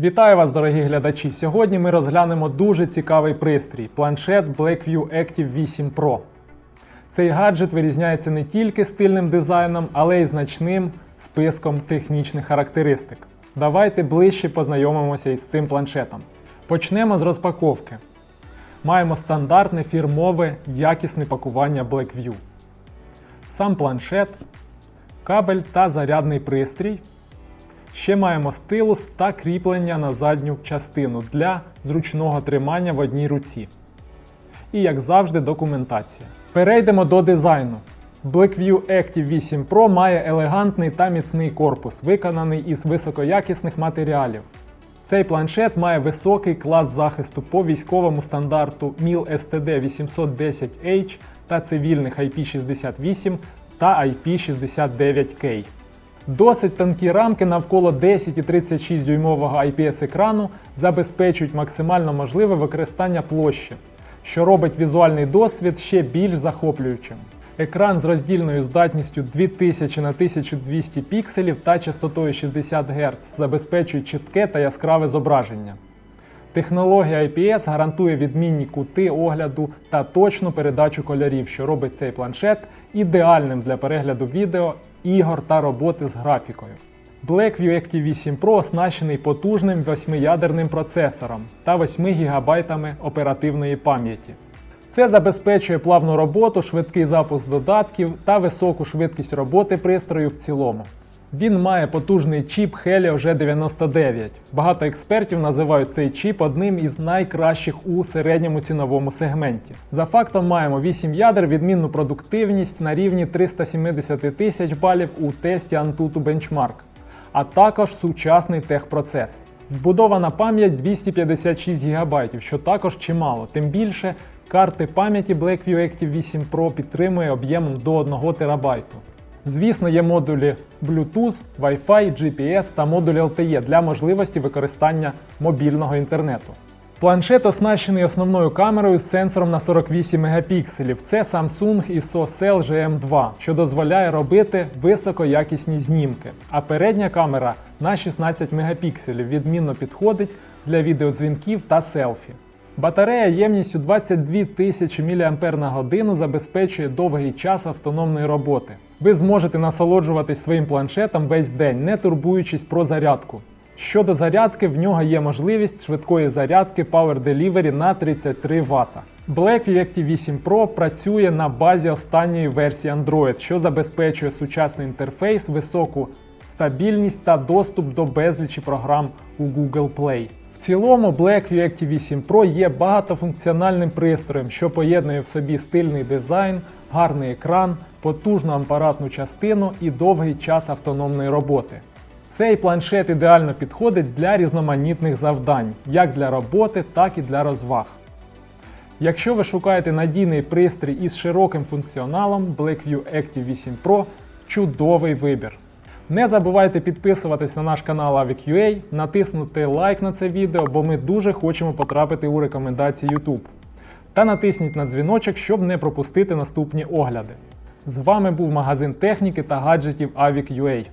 Вітаю вас, дорогі глядачі! Сьогодні ми розглянемо дуже цікавий пристрій планшет Blackview Active 8 Pro. Цей гаджет вирізняється не тільки стильним дизайном, але й значним списком технічних характеристик. Давайте ближче познайомимося із цим планшетом. Почнемо з розпаковки. Маємо стандартне фірмове якісне пакування Blackview. Сам планшет, кабель та зарядний пристрій. Ще маємо стилус та кріплення на задню частину для зручного тримання в одній руці. І, як завжди, документація. Перейдемо до дизайну. Blackview Active 8 Pro має елегантний та міцний корпус, виконаний із високоякісних матеріалів. Цей планшет має високий клас захисту по військовому стандарту MIL STD 810H та цивільних IP68 та IP69K. Досить тонкі рамки навколо 10,36 дюймового IPS-екрану забезпечують максимально можливе використання площі, що робить візуальний досвід ще більш захоплюючим. Екран з роздільною здатністю 2000 на 1200 пікселів та частотою 60 Гц забезпечує чітке та яскраве зображення. Технологія IPS гарантує відмінні кути огляду та точну передачу кольорів, що робить цей планшет ідеальним для перегляду відео, ігор та роботи з графікою. Blackview Active 8 Pro оснащений потужним 8-ядерним процесором та 8 ГБ оперативної пам'яті. Це забезпечує плавну роботу, швидкий запуск додатків та високу швидкість роботи пристрою в цілому. Він має потужний чіп Helio G99. Багато експертів називають цей чіп одним із найкращих у середньому ціновому сегменті. За фактом маємо 8 ядер, відмінну продуктивність на рівні 370 тисяч балів у тесті Antutu Benchmark, а також сучасний техпроцес. Вбудована пам'ять 256 ГБ, що також чимало, тим більше карти пам'яті Blackview Active 8 Pro підтримує об'ємом до 1 ТБ. Звісно, є модулі Bluetooth, Wi-Fi, GPS та модуль LTE для можливості використання мобільного інтернету. Планшет оснащений основною камерою з сенсором на 48 мегапікселів. Це Samsung ISOCELL GM2, що дозволяє робити високоякісні знімки. А передня камера на 16 мегапікселів відмінно підходить для відеодзвінків та селфі. Батарея ємністю 22 тисячі мАч забезпечує довгий час автономної роботи. Ви зможете насолоджуватись своїм планшетом весь день, не турбуючись про зарядку. Щодо зарядки, в нього є можливість швидкої зарядки Power Delivery на 33 Вт. Blackview Active 8 Pro працює на базі останньої версії Android, що забезпечує сучасний інтерфейс, високу стабільність та доступ до безлічі програм у Google Play. В цілому Blackview Active 8 Pro є багатофункціональним пристроєм, що поєднує в собі стильний дизайн, гарний екран, потужну апаратну частину і довгий час автономної роботи. Цей планшет ідеально підходить для різноманітних завдань, як для роботи, так і для розваг. Якщо ви шукаєте надійний пристрій із широким функціоналом, Blackview Active 8 Pro чудовий вибір. Не забувайте підписуватись на наш канал Avic.ua, натиснути лайк на це відео, бо ми дуже хочемо потрапити у рекомендації YouTube. Та натисніть на дзвіночок, щоб не пропустити наступні огляди. З вами був магазин техніки та гаджетів Avic.ua.